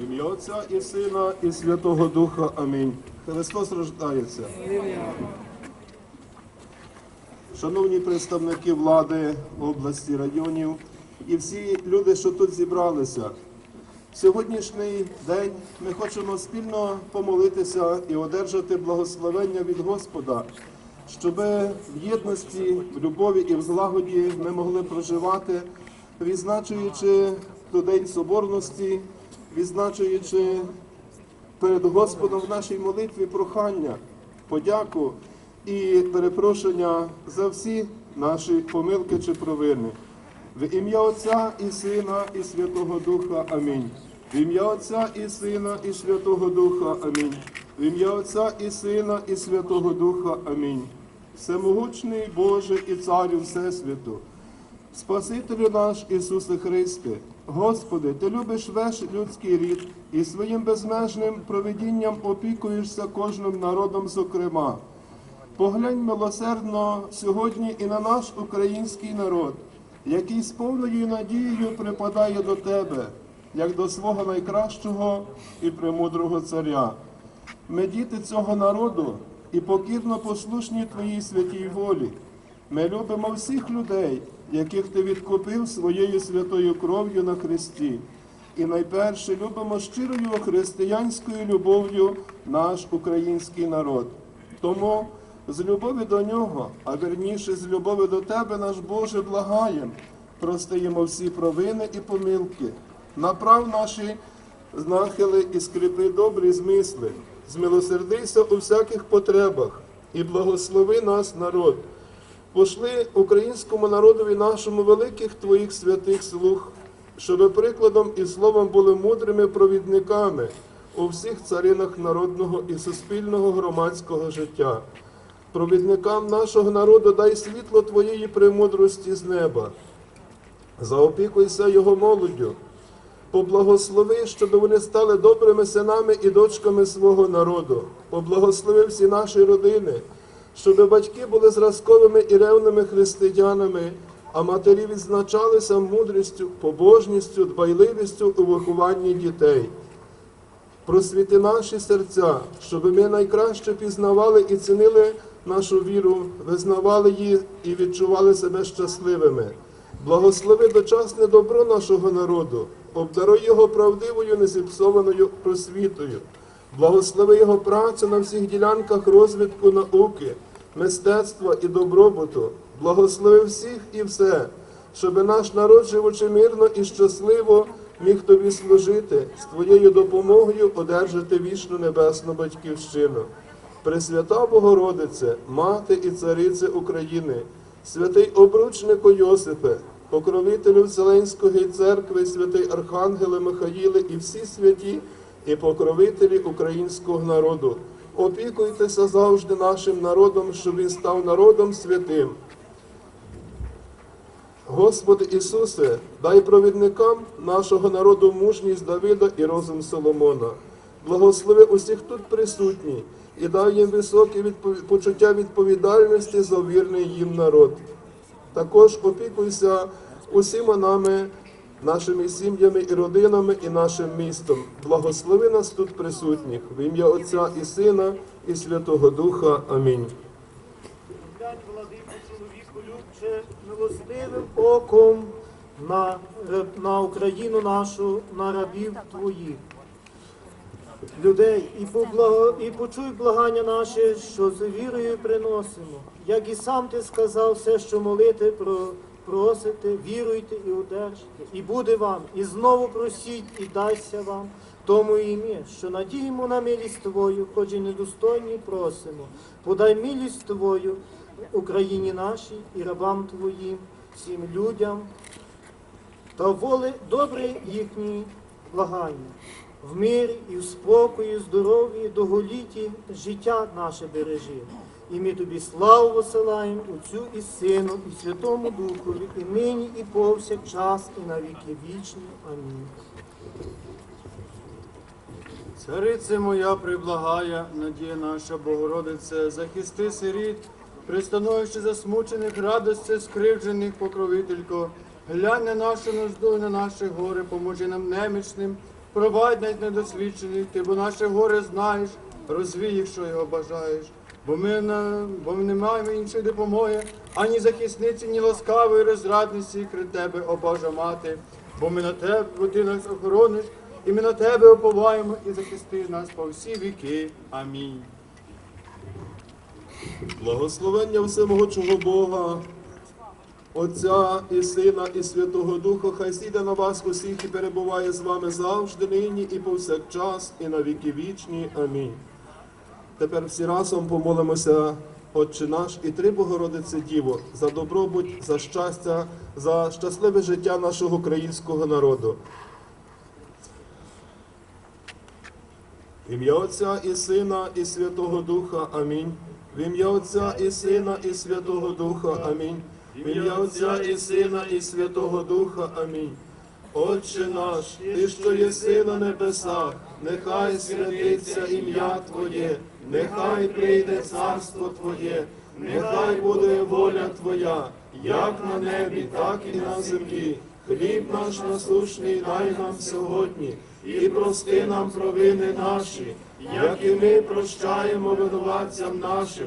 Ім'я Отця і Сина, і Святого Духа. Амінь. Христос рождається. Шановні представники влади області, районів і всі люди, що тут зібралися. Сьогоднішній день ми хочемо спільно помолитися і одержати благословення від Господа, щоб в єдності, в любові і в злагоді ми могли проживати, відзначуючи ту день соборності, відзначуючи перед Господом в нашій молитві прохання, подяку і перепрошення за всі наші помилки чи провини. В ім'я Отця і Сина, і Святого Духа. Амінь. В ім'я Отця і Сина, і Святого Духа. Амінь. В ім'я Отця і Сина, і Святого Духа. Амінь. Всемогучний Боже і Царю Всесвіту, Спасителю наш Ісусе Христе, Господи, Ти любиш весь людський рід і своїм безмежним провидінням опікуєшся кожним народом, зокрема. Поглянь милосердно сьогодні і на наш український народ, який з повною надією припадає до Тебе, як до свого найкращого і премудрого царя. Ми діти цього народу і покірно послушні Твоїй святій волі. Ми любимо всіх людей, яких Ти відкупив своєю святою кров'ю на Христі. І найперше любимо щирою християнською любов'ю наш український народ. Тому з любові до нього, а верніше з любові до Тебе, наш Боже, благаєм, простаємо всі провини і помилки, направ наші нахили і скріпи добрі змисли, змилосердися у всяких потребах і благослови нас, народ. Пошли українському народові нашому великих Твоїх святих слуг, щоб прикладом і словом були мудрими провідниками у всіх царинах народного і суспільного громадського життя. Провідникам нашого народу дай світло Твоєї премудрості з неба. Заопікуйся його молоддю, поблагослови, щоб вони стали добрими синами і дочками свого народу. Поблагослови всі наші родини, щоб батьки були зразковими і ревними християнами, а матері відзначалися мудрістю, побожністю, дбайливістю у вихованні дітей. Просвіти наші серця, щоб ми найкраще пізнавали і цінили нашу віру, визнавали її і відчували себе щасливими. Благослови дочасне добро нашого народу, обдаруй його правдивою, незіпсованою просвітою, благослови його працю на всіх ділянках розвитку науки, мистецтва і добробуту, благослови всіх і все, щоб наш народ, живучи мирно і щасливо, міг тобі служити, з твоєю допомогою одержати вічну небесну батьківщину. Пресвята Богородице, Мати і Царице України, святий обручнику Йосипе, покровителю Вселенської церкви, святий Архангеле Михаїле і всі святі і покровителі українського народу. Опікуйтеся завжди нашим народом, щоб він став народом святим. Господи Ісусе, дай провідникам нашого народу мужність Давида і розум Соломона. Благослови усіх тут присутніх і дай їм високе відпов- почуття відповідальності за вірний їм народ. Також опікуйся усіма нами, нашими сім'ями і родинами і нашим містом. Благослови нас тут присутніх в ім'я Отця і Сина і Святого Духа. Амінь. Любче, милостивим оком на, на Україну нашу, на рабів твоїх. Людей, і, поблаго, і почуй благання наше, що з вірою приносимо. Як і сам ти сказав, все, що молити, про, просите, віруйте і одержите. І буде вам, і знову просіть, і дасться вам. Тому і ми, що надіємо на милість Твою, хоч і недостойні просимо. Подай милість Твою Україні нашій і рабам Твоїм, всім людям, та воли добре їхні благання. В мирі і в спокої, здоров'ї, довголітті життя наше бережи. І ми тобі славу посилаємо Отцю і Сину, і Святому Духові, і нині, і повсякчас, і на віки вічні. Амінь. Царице моя приблагая, надія наша Богородице, захисти сиріт, пристановище засмучених, радості скривджених, покровителько, глянь на нашу нужду, на наше горе, поможи нам немічним, Провадь навіть недосвідчених, ти, бо наше горе знаєш, розвій їх, що його бажаєш. Бо ми, на, бо ми не маємо іншої допомоги, ані захисниці, ні ласкавої розрадниці крит тебе, о Божа мати. Бо ми на тебе, бо ти нас охорониш, і ми на тебе оповаємо і захисти нас по всі віки. Амінь. Благословення всемогучого Бога, Отця і Сина, і Святого Духа, хай сіде на вас усіх і перебуває з вами завжди, нині і повсякчас, і на віки вічні. Амінь. Тепер всі разом помолимося, Отче наш і три Богородице Діво, за добробут, за щастя, за щасливе життя нашого українського народу. В ім'я Отця і Сина, і Святого Духа. Амінь. В ім'я Отця і Сина, і Святого Духа. Амінь. Ім'я Отця і Сина, і Святого Духа. Амінь. Отче наш, Ти, що єси на небесах, нехай святиться ім'я Твоє, нехай прийде царство Твоє, нехай буде воля Твоя, як на небі, так і на землі. Хліб наш насущний дай нам сьогодні, і прости нам провини наші, як і ми прощаємо винуватцям нашим,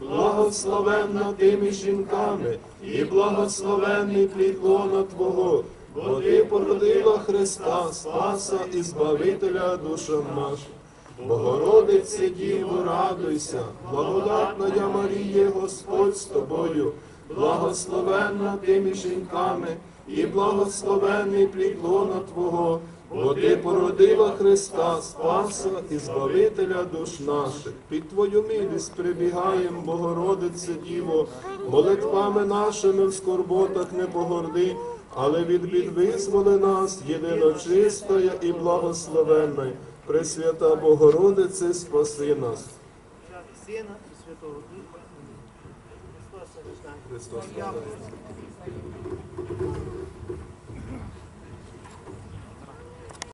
благословенна тими жінками, і благословенний плід лона Твого, бо ти породила Христа, Спаса і Збавителя душам нашим. Богородице Діво, радуйся, благодатна я Марія, Господь з тобою, благословенна тими жінками, і благословенний плід лона Твого, бо ти породила Христа, Спаса і Збавителя душ наших. Під Твою милість прибігаєм, Богородице Діво, молитвами нашими в скорботах не погорди, але від бід визволи нас, єдино чистая і благословенна. Пресвята Богородице, спаси нас. Сина і Святого Духа. Христос. Христос.